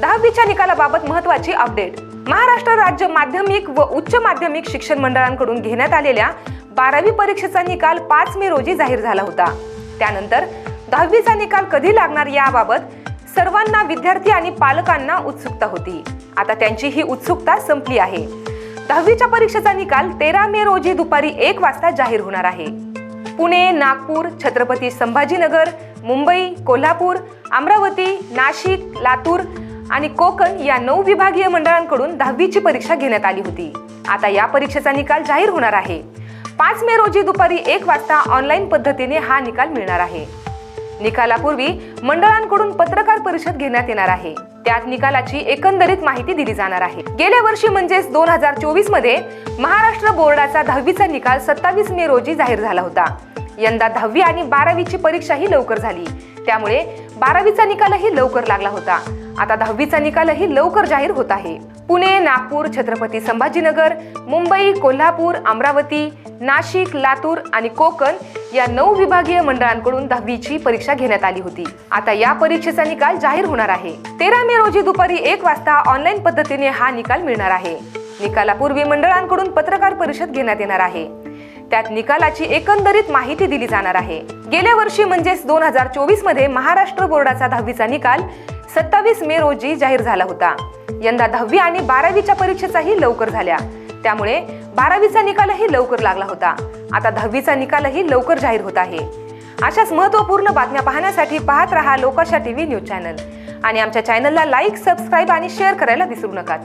दहावीच्या निकालाबाबत महत्वाची अपडेट. महाराष्ट्र राज्य माध्यमिक व उच्च माध्यमिक शिक्षण मंडळांकडून घेण्यात आलेल्या बारावी परीक्षेचा निकाल पाच मे रोजी जाहीर झाला होता. त्यानंतर दहावीचा निकाल कधी लागणार याबाबत सर्वांना विद्यार्थी आणि पालकांना उत्सुकता होती. आता त्यांची ही उत्सुकता संपली आहे. दहावीच्या परीक्षेचा निकाल तेरा मे रोजी दुपारी एक वाजता जाहीर होणार आहे. पुणे नागपूर छत्रपती संभाजीनगर मुंबई कोल्हापूर अमरावती नाशिक लातूर आणि कोकण या नऊ विभागीय मंडळांकडून दहावीची परीक्षा घेण्यात आली होती. आता या परीक्षेचा निकाल जाहीर होणार आहे. पाच मे रोजी दुपारी एक वाजता ऑनलाईन पद्धतीने हा निकाल मिळणार आहे. निकालापूर्वी मंडळांकडून पत्रकार परिषद घेण्यात येणार आहे. त्यात निकालाची एकंदरीत माहिती दिली जाणार आहे. गेल्या वर्षी म्हणजेच दोन हजार चोवीसमध्ये महाराष्ट्र बोर्डाचा दहावीचा निकाल सत्तावीस मे रोजी जाहीर झाला होता. यंदा दहावी आणि बारावीची परीक्षाही लवकर झाली. त्यामुळे बारावीचा निकालही लवकर लागला होता. आता दहावीचा निकालही लवकर जाहीर होत आहे. पुणे नागपूर छत्रपती संभाजीनगर मुंबई कोल्हापूर अमरावती नाशिक लातूर आणि कोकण या नऊ विभागीय मंडळांकडून दहावीची परीक्षा घेण्यात आली होती. आता या परीक्षेचा निकाल जाहीर होणार आहे. तेरा मे रोजी दुपारी एक वाजता ऑनलाईन पद्धतीने हा निकाल मिळणार आहे. निकालापूर्वी मंडळांकडून पत्रकार परिषद घेण्यात येणार आहे. त्यात निकालाची एकंदरीत माहिती दिली जाणार आहे. गेल्या वर्षी म्हणजेच दोन हजार चोवीसमध्ये महाराष्ट्र बोर्डाचा दहावीचा निकाल सत्तावीस मे रोजी जाहीर झाला होता. यंदा दहावी आणि बारावीच्या परीक्षेचाही लवकर झाल्या. त्यामुळे बारावीचा निकालही लवकर लागला होता. आता दहावीचा निकालही लवकर जाहीर होत आहे. अशाच महत्त्वपूर्ण बातम्या पाहण्यासाठी पाहत रहा लोकाशा टीव्ही न्यूज चॅनल. आणि आमच्या चॅनलला लाईक सबस्क्राईब आणि शेअर करायला विसरू नका.